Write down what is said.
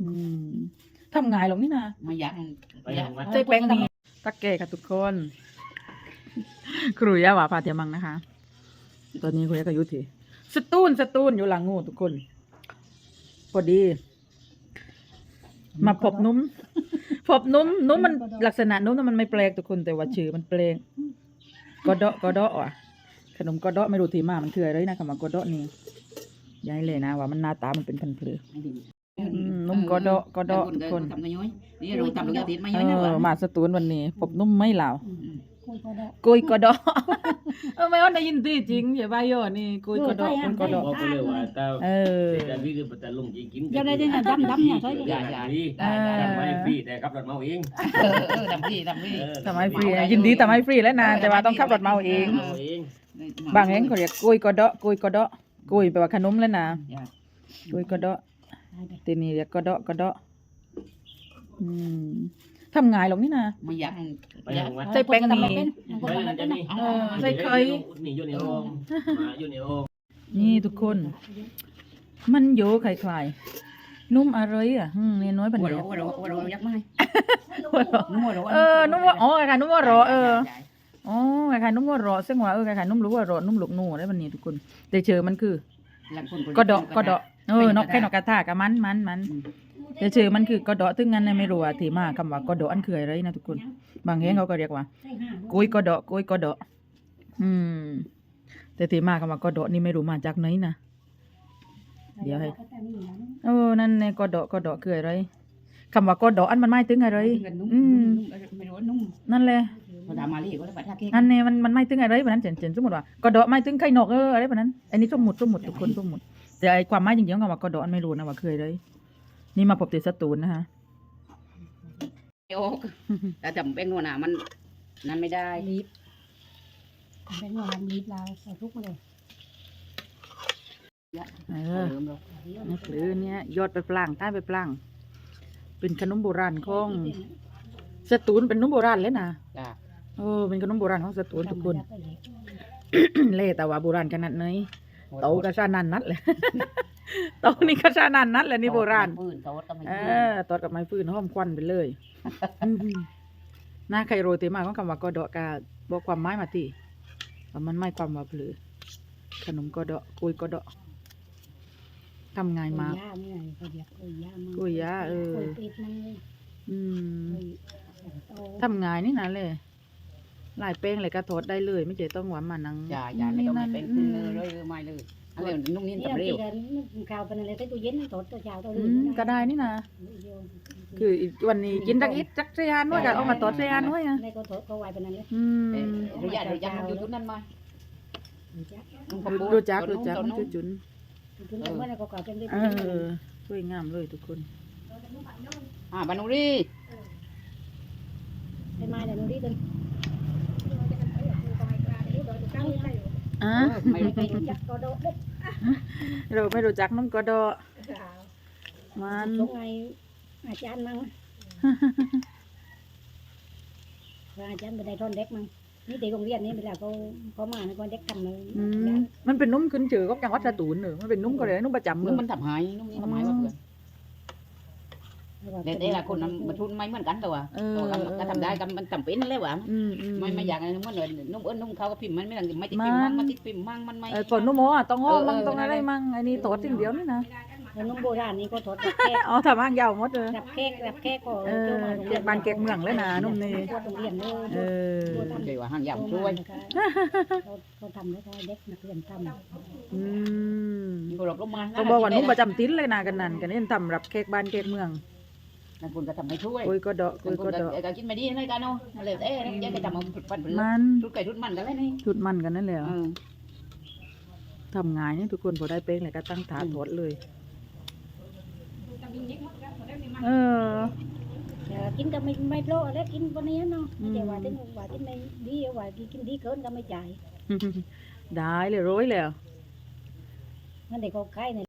อืมทำไงายหรอกนี่นะมายักไปยังวะใส่แป้งนี่ตักแก่ค่ะทุกคน ครูยาว่าพาเทียมังนะคะ ตอนนี้ครูยาก็อยุติสตูนสตูนอยู่หลังงูทุกคนพอดี มาพบนุ่มพบนุ่มนุ่มมันลักษณะนุ่มน่ะมันไม่แปลกทุกคนแต่ว่าชื่อมันแปลกกอเดาะกอเดาะอะขนมกอเดาะไม่รู้ที่มามันคืออะไรนะคำว่ากอเดาะนี่ย้ายเลยนะว่ามันหน้าตามันเป็นพันเพลืออืม นุ่มกอเดาะกอเดาะทุกคนทำกันย้อยนี่เราทำลูกยาติดมาเอย้อยนะอวะมาสตูนวันนี้พบนุ่มไม่เหล่าคุยก็ได้กุยกอดอเออไม่ว่าได้ยินดีจริงอย่าบ้าย่อนี่กุยกอดอกุยกอดอบอกไปเลยว่าตาเออแต่พี่คือแต่ลุงจีกินเดี๋ยวได้ได้ดำดำเนี่ยใช่อย่าอย่าพี่เออทำไมพี่แต่ขับรถเมาเองเออเออทำพี่ทำพี่ทำไมฟรีนะยินดีทำไมฟรีแล้วนะแต่ว่าต้องขับรถเมาเองเมาเองบางแห่งเขาเรียกกุยกอดอกุยกอดอกุยแปลว่าขนมแล้วนะอย่ากุยกอดอ ทีนี้เรียกกอดอกอดออืมทำไงายหรอกนี่นะมายักไปยังวะใส่แป้งนี่ไปยังจะนี่เออใส่เคยนี่อยู่ในโอ่งมาอยู่ในโอ่งนี่ทุกคน มันโยคล้ายๆนุ่มอะไรอะอืมเนี่ยน้อยปันหัวเดีเรายวหัวเราหัวเรายักไม่หัวเราะนุ่มหัวเราเออ นุ่มว่าอ๋อค่ะนุ่มว่ารอเอออ๋อคล้ายๆนุ่มวัวรอซึ่งว่าเออคล้ายๆนุ่มรู้ว่ารอนุ่มลูกหนูได้วันนี้ทุกคน แต่เชื่อมันคือกระเดาะกระเดาะ เออนกแค่นกกระทากะมันมันมันแต่เชื่อมันคือกระเดาะซึ่งงั้นน่ะไม่รู้ว่าที่มาคำว่ากระเดาะอันคืออะไรนะทุกคน บางแห่งเขาก็เรียกว่ากุยกระเดาะกุยกระเดาะอืม แต่ที่มาคำว่ากระเดาะนี่ไม่รู้มาจากไหนนะเดี๋ยวให้เออนั่นในกระเดาะกระเดาะคืออะไรคำว่ากระเดาะอันมันหมายถึงอะไรอืมไม่รู้ว่านุ่มนั่นแหละเราทำมาลีก็เลยปัดท่าเค้กอันนี้มันมันไม่ถึงอะไรแบบนั้นเจนเจนสมมติว่ากระโดดไม่ถึงไข่นกเอออะไรแบบนั้น อันนี้สมมติสมมติทุกคนสมมติ แต่ไอความหมายจริงๆของว่ากระโดดอันไม่รู้นะว่าเคยเลย นี่มาพบติดสตูนนะฮะโอ้แต่จำเป็นหัวหน้ามันนั่นไม่ได้ลีฟเป็นหัวลำลีฟเราใส่ทุกมาเลยเอเอออนี่คือเนี่ยยอดไปปลางใต้ไปปลางเป็นขนมโบราณของสตูนเป็นขนมโบราณเลยนะจ้าเออเป็นขนมโบราณของสตูนทุกคนเล่แต่ว่าโบราณขนาดไหน โตกระชานันนัดเลยโตนี่กระชานันนัดเลยนี่โบราณปืนโต๊ะก็ไม่เออตอดกับไม้ฟืนห้อมควันไปเลยหน้าไคโรเตมาของคำว่ากอดอกาบอกความหมายมาติว่ามันไม่ความว่าเปลือขนมกอดอกุยกอดอทำไงายมาก ย่าเนี่ยเขาเรียกกุยย่ามันกุยยาเออกุยปิดมันเลยอืมกุยโตทำไงายนี่นะเลย ลายเป้งเลยก็ทอดได้เลย ไม่เจต้องหวานมานังอย่าอย่าไม่ต้องเป็นปืนเลยเลยไม่เลยอะไรนุ่มนิ่มนี่ตับเราเร็ตีวกันข่าวเป็นอะไรใส่ตู้เย็นตดตัวเช้าตัวอืนี้มก็ได้นี่นะคืออีกวันนี้กินตักอิดจักเสียนไว้กันเอามาตอดเสียนไว้อะในก็ตดก็ไวเป็นนั้นเลยอืมระยะระยะอยู่ทุกนั้นมารู้จักรู้จักมันจุจุนถึงเมื่อไรก็กลับเป็นได้เออสวยงามเลยทุกคนอ่าบานุรีได้มาเดี๋ยวนู้นดิกัน อะไม่ไม่จักก็โดดเราไม่รู้จักน้ำกอดอมันช่วงไงอาจารย์มั่งอาจารย์ไปได้ทอนเด็กมั่งนี่เด็กโรงเรียนนี่เวลาเขาเขามาเนี่ยก็เด็กกันเลยอืมมันเป็นนุ่มขึ้นชื่อของจังหวัดสตูลเนอะมันเป็นนุ่มก็เลยนุ่มประจำเลนุ่มยมันทำหายนุ่มนี่ทำหายมาเพื่อน แต่แต่ละคนมันทุนไม่เหมือนกันตัวเออตัวก็ทำได้กันมันจำเป็นนั่นแหละวะอืมอืมไม่ไม่อยากอะไรนุ่มเลยนุ่มเอิ้นนุ่มเขาก็พิมพ์มันไม่ไม่ติดพิมพ์มั่งมันติดพิมพ์มั่งมันไม่เออก่อนนุ่มอะต้องห้อมเออมั่งเออต้องอะไรนั่นแหละมั่งไอ้นี่ตอดสิ่งเดียวนี่นะแล้วนุ่มโบราณนี่ก็ทอดรับแขกเอาทำห้างยาวหมดเลยรับแขกรับแขกก็เออเก็บบานเก็บเมืองเลยนะนุ่มนี่ทอดโรงเรียนเลยเออเดี๋ยวห่างยาวช่วยเขาเขาทำแล้วก็เด็กนักเรียนทำอืมอยู่หลบลงมาต้องบอกว่านุ่มประจำติ้นเลยนะกันนั่นกันนี่ทำรับเค้กบ้านเค้กเมือง นั่นคุณก็ทำให้ช่วยกุยก็ดอกกุคุยณก็ก็ดอกการกินไม่ดีนะกันเนาะเลยเอ๊ะยังจะทำมาฝึกฟันฝึกมันชุดไก่ชุดมันกันเลยนี่ชุดมันกันนั่นแหละเออ ทำงานเนี่ยทุกคนพอได้เป้งเลยก็ตั้งถาดทอดเลย เออกินก็ไม่ไม่โปรแล้วกินวันนี้เนาะไม่ใช่ว่าถึงว่ากินไม่ดีว่ากินดีเกินก็ไม่จ่ายได้เลยร้อยแล้ว นั่นเด็กเขาใกล้เนี่ย